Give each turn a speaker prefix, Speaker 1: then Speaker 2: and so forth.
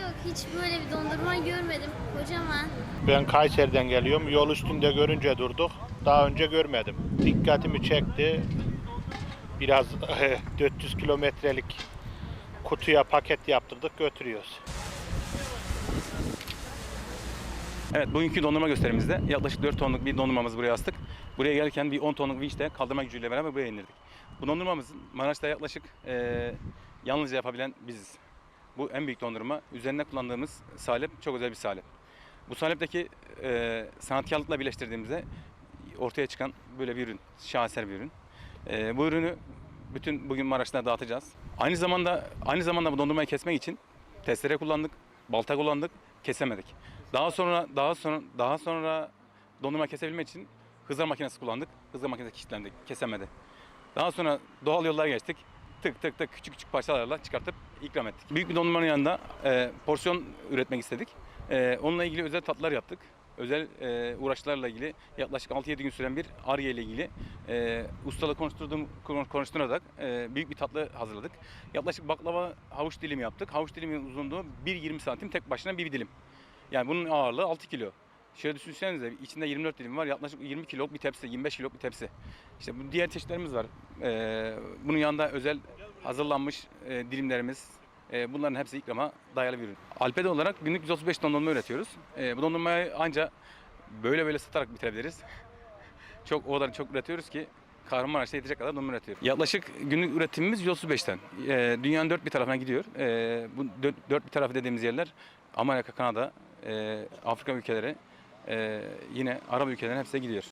Speaker 1: Yok hiç böyle bir dondurma görmedim. Kocaman.
Speaker 2: Ben Kayseri'den geliyorum. Yol üstünde görünce durduk. Daha önce görmedim. Dikkatimi çekti. Biraz 400 kilometrelik kutuya paket yaptırdık götürüyoruz.
Speaker 3: Evet bugünkü dondurma gösterimizde yaklaşık 4 tonluk bir dondurmamız buraya astık. Buraya gelirken bir 10 tonluk vinçle kaldırma gücüyle beraber buraya indirdik. Bu dondurmamız Maraş'ta yaklaşık eee yalnızca yapabilen biziz. Bu en büyük dondurma. Üzerinde kullandığımız salep çok özel bir salep. Bu salepteki eee sanatkarlıkla birleştirdiğimizde ortaya çıkan böyle bir ürün. Şaheser bir ürün. Eee, bu ürünü bütün bugün Maraş'ta dağıtacağız. Aynı zamanda aynı zamanda bu dondurmayı kesmek için testere kullandık, balta kullandık, kesemedik. Daha sonra daha sonra daha sonra dondurma kesebilmek için hızar makinesi kullandık. Hızar makinesi kilitlendi, kesemedi. Daha sonra doğal yollara geçtik. Tık tık tık küçük küçük parçalarla çıkartıp ikram ettik. Büyük bir dondurmanın yanında e, porsiyon üretmek istedik. E, onunla ilgili özel tatlar yaptık. Özel e, uğraşlarla ilgili yaklaşık 6-7 gün süren bir arge ile ilgili e, ustala konuşturduğum, konuşturarak e, büyük bir tatlı hazırladık. Yaklaşık baklava havuç dilimi yaptık. Havuç dilimi uzunluğu 1.20 santim tek başına bir dilim. Yani bunun ağırlığı 6 kilo. Şöyle düşünsenize içinde 24 dilim var. Yaklaşık 20 kiloluk bir tepsi, 25 kiloluk bir tepsi. İşte bu diğer çeşitlerimiz var. Ee, bunun yanında özel hazırlanmış e, dilimlerimiz. E, bunların hepsi ikrama dayalı bir ürün. Alpede olarak günlük 135 ton dondurma üretiyoruz. E, bu dondurmayı ancak böyle böyle satarak bitirebiliriz. çok o kadar çok üretiyoruz ki Kahramanmaraş'ta yetecek kadar dondurma üretiyoruz. Yaklaşık günlük üretimimiz 135'ten. E, dünyanın dört bir tarafına gidiyor. Bu dört, bir tarafı dediğimiz yerler Amerika, Kanada, Afrika ülkeleri, yine Arap ülkelerine hepsine gidiyor.